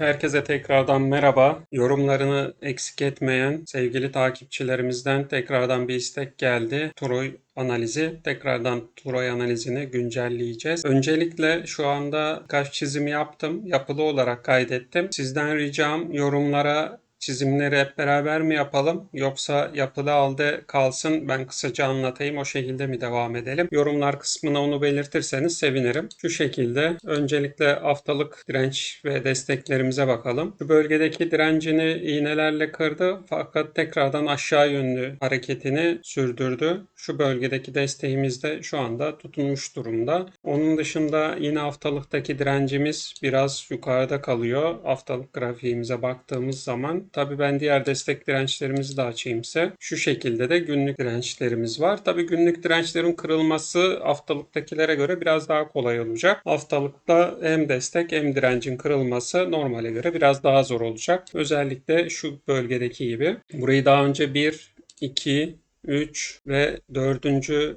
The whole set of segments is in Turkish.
Herkese tekrardan merhaba. Yorumlarını eksik etmeyen sevgili takipçilerimizden tekrardan bir istek geldi. Troy analizi. Tekrardan Troy analizini güncelleyeceğiz. Öncelikle şu anda kaç çizim yaptım. Yapılı olarak kaydettim. Sizden ricam yorumlara çizimleri hep beraber mi yapalım yoksa yapılı halde kalsın ben kısaca anlatayım o şekilde mi devam edelim? Yorumlar kısmına onu belirtirseniz sevinirim. Şu şekilde öncelikle haftalık direnç ve desteklerimize bakalım. Şu bölgedeki direncini iğnelerle kırdı fakat tekrardan aşağı yönlü hareketini sürdürdü. Şu bölgedeki desteğimiz de şu anda tutunmuş durumda. Onun dışında yine haftalıktaki direncimiz biraz yukarıda kalıyor. Haftalık grafiğimize baktığımız zaman Tabii ben diğer destek dirençlerimizi de açayım. Şu şekilde de günlük dirençlerimiz var. Tabii günlük dirençlerin kırılması haftalıktakilere göre biraz daha kolay olacak. Haftalıkta hem destek hem direncin kırılması normale göre biraz daha zor olacak. Özellikle şu bölgedeki gibi. Burayı daha önce 1, 2, 3 ve 4.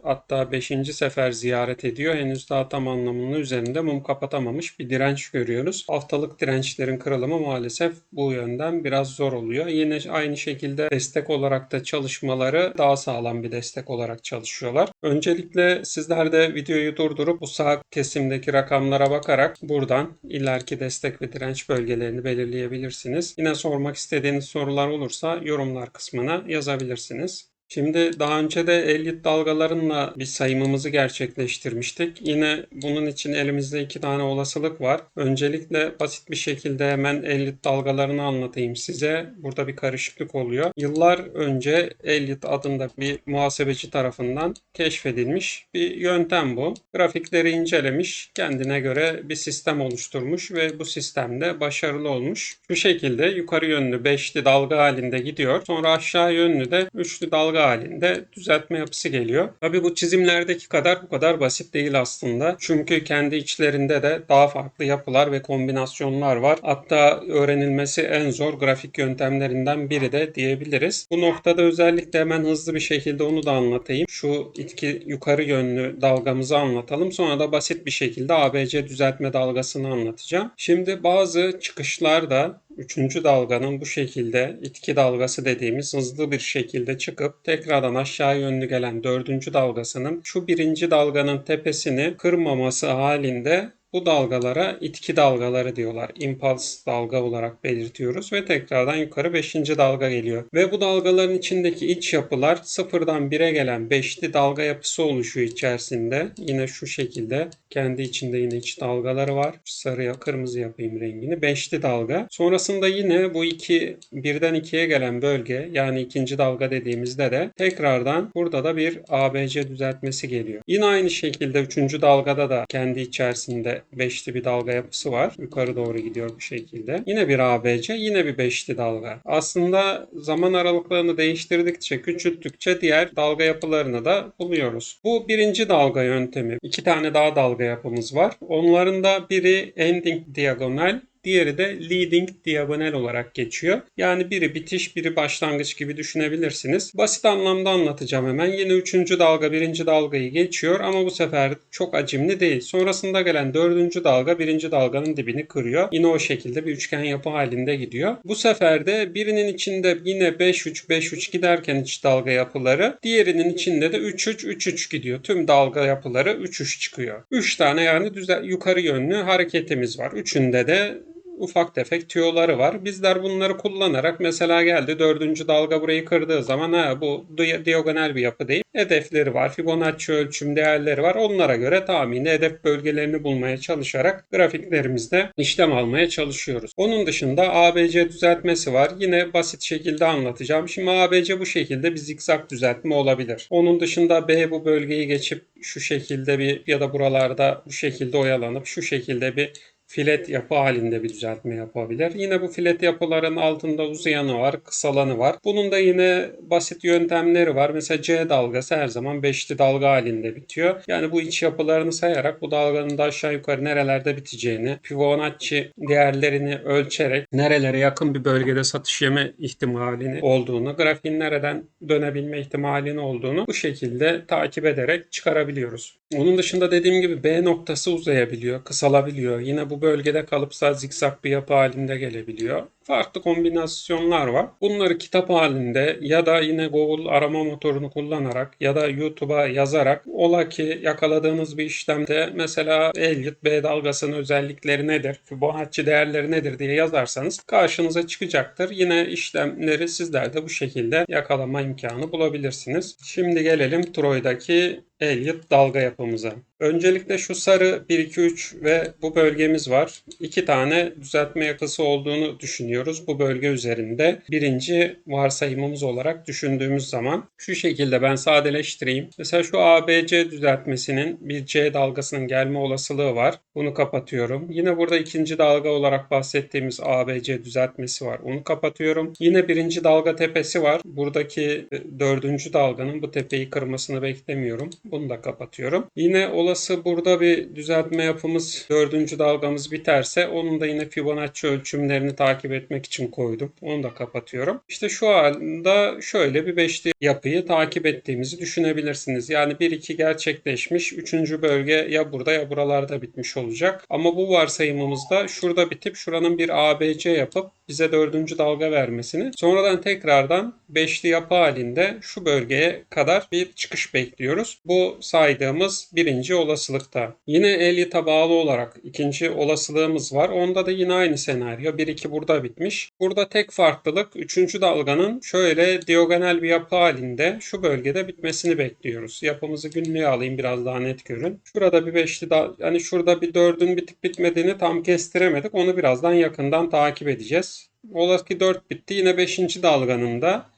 hatta 5. sefer ziyaret ediyor. Henüz daha tam anlamının üzerinde mum kapatamamış bir direnç görüyoruz. Haftalık dirençlerin kırılımı maalesef bu yönden biraz zor oluyor. Yine aynı şekilde destek olarak da çalışmaları daha sağlam bir destek olarak çalışıyorlar. Öncelikle sizler de videoyu durdurup bu sağ kesimdeki rakamlara bakarak buradan ileriki destek ve direnç bölgelerini belirleyebilirsiniz. Yine sormak istediğiniz sorular olursa yorumlar kısmına yazabilirsiniz. Şimdi daha önce de Elliot dalgalarınla bir sayımımızı gerçekleştirmiştik. Yine bunun için elimizde iki tane olasılık var. Öncelikle basit bir şekilde hemen Elliot dalgalarını anlatayım size. Burada bir karışıklık oluyor. Yıllar önce Elliot adında bir muhasebeci tarafından keşfedilmiş bir yöntem bu. Grafikleri incelemiş, kendine göre bir sistem oluşturmuş ve bu sistemde başarılı olmuş. Şu şekilde yukarı yönlü beşli dalga halinde gidiyor. Sonra aşağı yönlü de üçlü dalga halinde düzeltme yapısı geliyor. Tabi bu çizimlerdeki kadar bu kadar basit değil aslında. Çünkü kendi içlerinde de daha farklı yapılar ve kombinasyonlar var. Hatta öğrenilmesi en zor grafik yöntemlerinden biri de diyebiliriz. Bu noktada özellikle hemen hızlı bir şekilde onu da anlatayım. Şu itki yukarı yönlü dalgamızı anlatalım. Sonra da basit bir şekilde ABC düzeltme dalgasını anlatacağım. Şimdi bazı çıkışlarda Üçüncü dalganın bu şekilde itki dalgası dediğimiz hızlı bir şekilde çıkıp tekrardan aşağı yönlü gelen dördüncü dalgasının şu birinci dalganın tepesini kırmaması halinde bu dalgalara itki dalgaları diyorlar. Impuls dalga olarak belirtiyoruz ve tekrardan yukarı 5. dalga geliyor. Ve bu dalgaların içindeki iç yapılar sıfırdan 1'e gelen 5'li dalga yapısı oluşuyor içerisinde. Yine şu şekilde kendi içinde yine iç dalgaları var. Sarıya kırmızı yapayım rengini. 5'li dalga. Sonrasında yine bu iki birden 2'ye gelen bölge yani ikinci dalga dediğimizde de tekrardan burada da bir ABC düzeltmesi geliyor. Yine aynı şekilde 3. dalgada da kendi içerisinde beşli bir dalga yapısı var. Yukarı doğru gidiyor bu şekilde. Yine bir ABC, yine bir beşli dalga. Aslında zaman aralıklarını değiştirdikçe, küçülttükçe diğer dalga yapılarını da buluyoruz. Bu birinci dalga yöntemi. İki tane daha dalga yapımız var. Onların da biri ending diagonal, Diğeri de leading diagonal olarak geçiyor. Yani biri bitiş, biri başlangıç gibi düşünebilirsiniz. Basit anlamda anlatacağım hemen. Yine üçüncü dalga birinci dalgayı geçiyor ama bu sefer çok acimli değil. Sonrasında gelen dördüncü dalga birinci dalganın dibini kırıyor. Yine o şekilde bir üçgen yapı halinde gidiyor. Bu sefer de birinin içinde yine 5-3 5-3 giderken iç dalga yapıları diğerinin içinde de 3-3 3-3 gidiyor. Tüm dalga yapıları 3-3 çıkıyor. 3 tane yani düzel yukarı yönlü hareketimiz var. Üçünde de ufak tefek tüyoları var. Bizler bunları kullanarak mesela geldi dördüncü dalga burayı kırdığı zaman ha bu diagonal bir yapı değil. Hedefleri var. Fibonacci ölçüm değerleri var. Onlara göre tahmini hedef bölgelerini bulmaya çalışarak grafiklerimizde işlem almaya çalışıyoruz. Onun dışında ABC düzeltmesi var. Yine basit şekilde anlatacağım. Şimdi ABC bu şekilde bir zikzak düzeltme olabilir. Onun dışında B bu bölgeyi geçip şu şekilde bir ya da buralarda bu şekilde oyalanıp şu şekilde bir filet yapı halinde bir düzeltme yapabilir. Yine bu filet yapıların altında uzayanı var, kısalanı var. Bunun da yine basit yöntemleri var. Mesela C dalgası her zaman beşli dalga halinde bitiyor. Yani bu iç yapılarını sayarak bu dalganın da aşağı yukarı nerelerde biteceğini, Fibonacci değerlerini ölçerek nerelere yakın bir bölgede satış yeme ihtimalini olduğunu, grafiğin nereden dönebilme ihtimalini olduğunu bu şekilde takip ederek çıkarabiliyoruz. Onun dışında dediğim gibi B noktası uzayabiliyor, kısalabiliyor. Yine bu bu bölgede kalıpsa zikzak bir yapı halinde gelebiliyor. Farklı kombinasyonlar var. Bunları kitap halinde ya da yine Google arama motorunu kullanarak ya da YouTube'a yazarak ola ki yakaladığınız bir işlemde mesela Elliot B dalgasının özellikleri nedir, Fibonacci değerleri nedir diye yazarsanız karşınıza çıkacaktır. Yine işlemleri sizler de bu şekilde yakalama imkanı bulabilirsiniz. Şimdi gelelim Troy'daki Elliot dalga yapımıza. Öncelikle şu sarı 1, 2, 3 ve bu bölgemiz var. İki tane düzeltme yapısı olduğunu düşünüyoruz bu bölge üzerinde. Birinci varsayımımız olarak düşündüğümüz zaman şu şekilde ben sadeleştireyim. Mesela şu ABC düzeltmesinin bir C dalgasının gelme olasılığı var. Bunu kapatıyorum. Yine burada ikinci dalga olarak bahsettiğimiz ABC düzeltmesi var. Onu kapatıyorum. Yine birinci dalga tepesi var. Buradaki e, dördüncü dalganın bu tepeyi kırmasını beklemiyorum. Bunu da kapatıyorum. Yine olası burada bir düzeltme yapımız dördüncü dalgamız biterse onun da yine Fibonacci ölçümlerini takip etmek için koydum. Onu da kapatıyorum. İşte şu anda şöyle bir beşli yapıyı takip ettiğimizi düşünebilirsiniz. Yani 1-2 gerçekleşmiş. Üçüncü bölge ya burada ya buralarda bitmiş olacak. Ama bu varsayımımızda şurada bitip şuranın bir ABC yapıp bize dördüncü dalga vermesini sonradan tekrardan beşli yapı halinde şu bölgeye kadar bir çıkış bekliyoruz. Bu saydığımız birinci olasılıkta. Yine Elliot'a bağlı olarak ikinci olasılığımız var. Onda da yine aynı senaryo. 1-2 burada bitmiş. Burada tek farklılık üçüncü dalganın şöyle diagonal bir yapı halinde şu bölgede bitmesini bekliyoruz. Yapımızı günlüğe alayım biraz daha net görün. Şurada bir beşli dal yani şurada bir dördün bitip bitmediğini tam kestiremedik. Onu birazdan yakından takip edeceğiz. Ola ki 4 bitti. Yine 5. dalganın da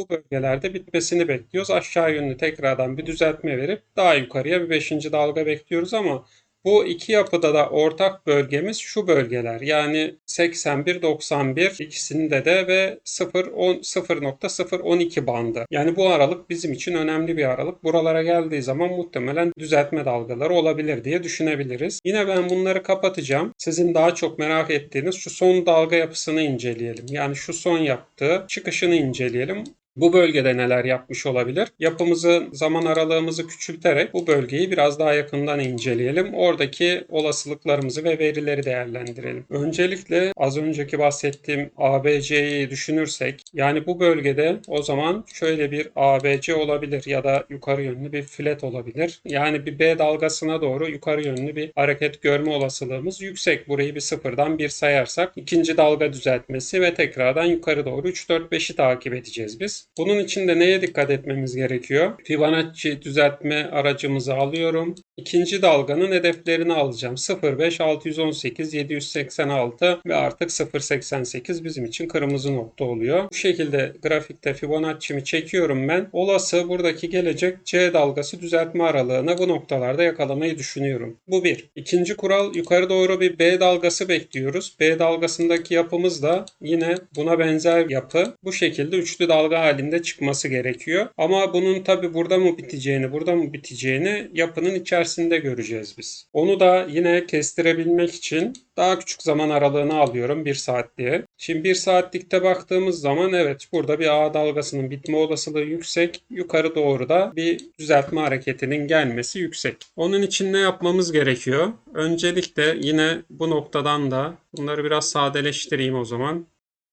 bu bölgelerde bitmesini bekliyoruz. Aşağı yönlü tekrardan bir düzeltme verip daha yukarıya bir 5. dalga bekliyoruz ama bu iki yapıda da ortak bölgemiz şu bölgeler. Yani 81-91 ikisinde de ve 0.012 bandı. Yani bu aralık bizim için önemli bir aralık. Buralara geldiği zaman muhtemelen düzeltme dalgaları olabilir diye düşünebiliriz. Yine ben bunları kapatacağım. Sizin daha çok merak ettiğiniz şu son dalga yapısını inceleyelim. Yani şu son yaptığı çıkışını inceleyelim. Bu bölgede neler yapmış olabilir? Yapımızı, zaman aralığımızı küçülterek bu bölgeyi biraz daha yakından inceleyelim. Oradaki olasılıklarımızı ve verileri değerlendirelim. Öncelikle az önceki bahsettiğim ABC'yi düşünürsek, yani bu bölgede o zaman şöyle bir ABC olabilir ya da yukarı yönlü bir flat olabilir. Yani bir B dalgasına doğru yukarı yönlü bir hareket görme olasılığımız yüksek. Burayı bir sıfırdan bir sayarsak ikinci dalga düzeltmesi ve tekrardan yukarı doğru 3, 4, 5'i takip edeceğiz biz. Bunun için de neye dikkat etmemiz gerekiyor? Fibonacci düzeltme aracımızı alıyorum. İkinci dalganın hedeflerini alacağım. 0,5, 618, 786 ve artık 0,88 bizim için kırmızı nokta oluyor. Bu şekilde grafikte Fibonacci'mi çekiyorum ben. Olası buradaki gelecek C dalgası düzeltme aralığını bu noktalarda yakalamayı düşünüyorum. Bu bir. İkinci kural yukarı doğru bir B dalgası bekliyoruz. B dalgasındaki yapımız da yine buna benzer yapı. Bu şekilde üçlü dalga halinde çıkması gerekiyor. Ama bunun tabi burada mı biteceğini, burada mı biteceğini yapının içerisinde göreceğiz biz. Onu da yine kestirebilmek için daha küçük zaman aralığını alıyorum 1 saat diye. Şimdi 1 saatlikte baktığımız zaman evet burada bir A dalgasının bitme olasılığı yüksek. Yukarı doğru da bir düzeltme hareketinin gelmesi yüksek. Onun için ne yapmamız gerekiyor? Öncelikle yine bu noktadan da bunları biraz sadeleştireyim o zaman.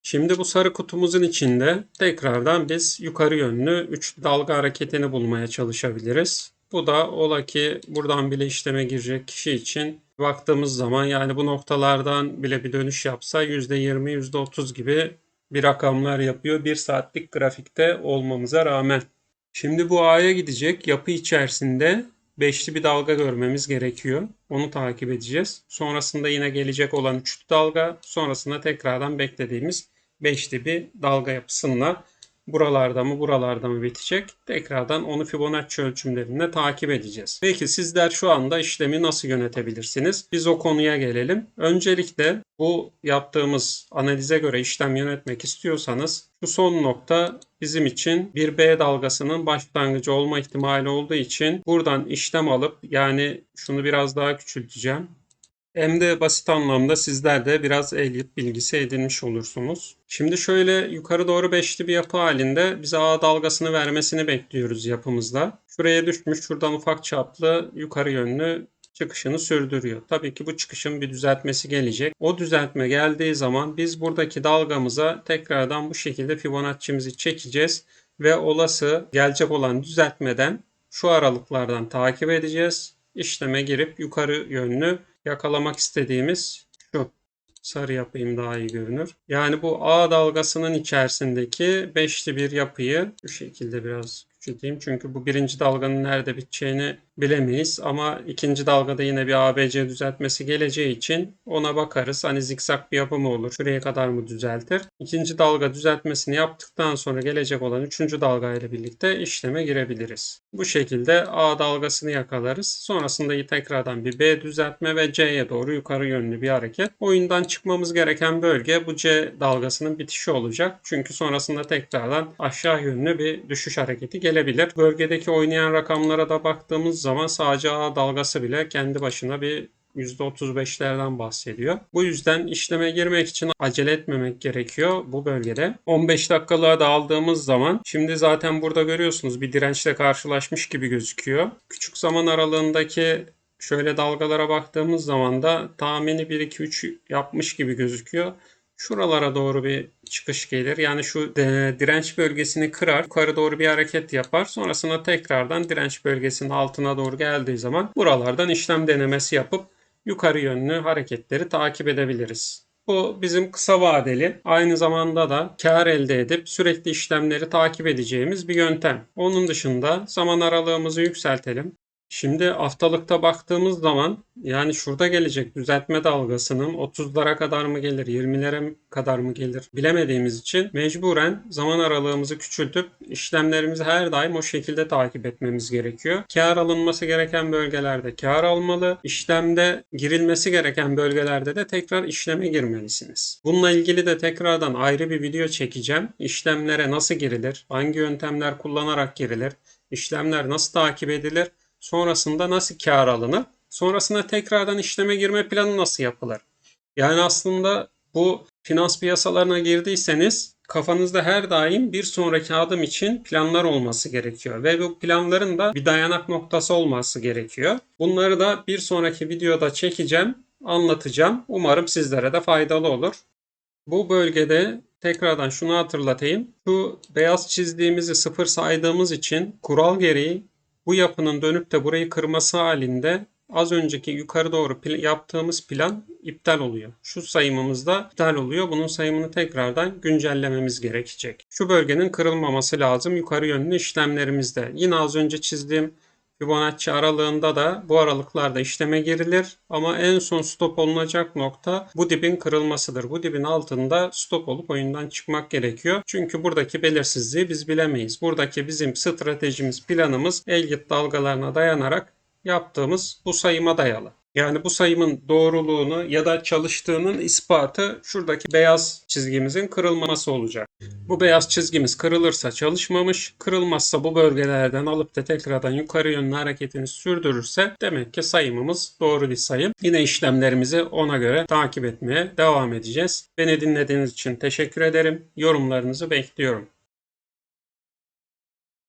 Şimdi bu sarı kutumuzun içinde tekrardan biz yukarı yönlü 3 dalga hareketini bulmaya çalışabiliriz. Bu da ola ki buradan bile işleme girecek kişi için baktığımız zaman yani bu noktalardan bile bir dönüş yapsa %20, %30 gibi bir rakamlar yapıyor. Bir saatlik grafikte olmamıza rağmen. Şimdi bu A'ya gidecek yapı içerisinde beşli bir dalga görmemiz gerekiyor. Onu takip edeceğiz. Sonrasında yine gelecek olan üçlü dalga, sonrasında tekrardan beklediğimiz beşli bir dalga yapısıyla buralarda mı buralarda mı bitecek? Tekrardan onu Fibonacci ölçümlerinde takip edeceğiz. Peki sizler şu anda işlemi nasıl yönetebilirsiniz? Biz o konuya gelelim. Öncelikle bu yaptığımız analize göre işlem yönetmek istiyorsanız şu son nokta bizim için bir B dalgasının başlangıcı olma ihtimali olduğu için buradan işlem alıp yani şunu biraz daha küçülteceğim. Hem de basit anlamda sizler de biraz Elliot bilgisi edinmiş olursunuz. Şimdi şöyle yukarı doğru beşli bir yapı halinde bize A dalgasını vermesini bekliyoruz yapımızda. Şuraya düşmüş şuradan ufak çaplı yukarı yönlü çıkışını sürdürüyor. Tabii ki bu çıkışın bir düzeltmesi gelecek. O düzeltme geldiği zaman biz buradaki dalgamıza tekrardan bu şekilde Fibonacci'mizi çekeceğiz ve olası gelecek olan düzeltmeden şu aralıklardan takip edeceğiz. İşleme girip yukarı yönlü yakalamak istediğimiz şu sarı yapayım daha iyi görünür. Yani bu A dalgasının içerisindeki beşli bir yapıyı şu şekilde biraz küçülteyim. Çünkü bu birinci dalganın nerede biteceğini bilemeyiz. Ama ikinci dalgada yine bir ABC düzeltmesi geleceği için ona bakarız. Hani zikzak bir yapı mı olur? Şuraya kadar mı düzeltir? İkinci dalga düzeltmesini yaptıktan sonra gelecek olan üçüncü dalga ile birlikte işleme girebiliriz. Bu şekilde A dalgasını yakalarız. Sonrasında tekrardan bir B düzeltme ve C'ye doğru yukarı yönlü bir hareket. Oyundan çıkmamız gereken bölge bu C dalgasının bitişi olacak. Çünkü sonrasında tekrardan aşağı yönlü bir düşüş hareketi gelebilir. Bölgedeki oynayan rakamlara da baktığımız zaman sadece A dalgası bile kendi başına bir %35'lerden bahsediyor. Bu yüzden işleme girmek için acele etmemek gerekiyor bu bölgede. 15 dakikalığa da aldığımız zaman şimdi zaten burada görüyorsunuz bir dirençle karşılaşmış gibi gözüküyor. Küçük zaman aralığındaki şöyle dalgalara baktığımız zaman da tahmini 1-2-3 yapmış gibi gözüküyor. Şuralara doğru bir çıkış gelir. Yani şu e, direnç bölgesini kırar, yukarı doğru bir hareket yapar. Sonrasında tekrardan direnç bölgesinin altına doğru geldiği zaman buralardan işlem denemesi yapıp yukarı yönlü hareketleri takip edebiliriz. Bu bizim kısa vadeli, aynı zamanda da kar elde edip sürekli işlemleri takip edeceğimiz bir yöntem. Onun dışında zaman aralığımızı yükseltelim. Şimdi haftalıkta baktığımız zaman yani şurada gelecek düzeltme dalgasının 30'lara kadar mı gelir, 20'lere kadar mı gelir bilemediğimiz için mecburen zaman aralığımızı küçültüp işlemlerimizi her daim o şekilde takip etmemiz gerekiyor. Kar alınması gereken bölgelerde kar almalı, işlemde girilmesi gereken bölgelerde de tekrar işleme girmelisiniz. Bununla ilgili de tekrardan ayrı bir video çekeceğim. İşlemlere nasıl girilir, hangi yöntemler kullanarak girilir, işlemler nasıl takip edilir, sonrasında nasıl kar alınır, sonrasında tekrardan işleme girme planı nasıl yapılır? Yani aslında bu finans piyasalarına girdiyseniz kafanızda her daim bir sonraki adım için planlar olması gerekiyor ve bu planların da bir dayanak noktası olması gerekiyor. Bunları da bir sonraki videoda çekeceğim, anlatacağım. Umarım sizlere de faydalı olur. Bu bölgede tekrardan şunu hatırlatayım. Şu beyaz çizdiğimizi sıfır saydığımız için kural gereği bu yapının dönüp de burayı kırması halinde az önceki yukarı doğru pl- yaptığımız plan iptal oluyor. Şu sayımımız da iptal oluyor. Bunun sayımını tekrardan güncellememiz gerekecek. Şu bölgenin kırılmaması lazım yukarı yönlü işlemlerimizde. Yine az önce çizdiğim Fibonacci aralığında da bu aralıklarda işleme girilir ama en son stop olunacak nokta bu dibin kırılmasıdır. Bu dibin altında stop olup oyundan çıkmak gerekiyor. Çünkü buradaki belirsizliği biz bilemeyiz. Buradaki bizim stratejimiz, planımız Elliott dalgalarına dayanarak yaptığımız bu sayıma dayalı. Yani bu sayımın doğruluğunu ya da çalıştığının ispatı şuradaki beyaz çizgimizin kırılması olacak. Bu beyaz çizgimiz kırılırsa çalışmamış, kırılmazsa bu bölgelerden alıp da tekrardan yukarı yönlü hareketini sürdürürse demek ki sayımımız doğru bir sayım. Yine işlemlerimizi ona göre takip etmeye devam edeceğiz. Beni dinlediğiniz için teşekkür ederim. Yorumlarınızı bekliyorum.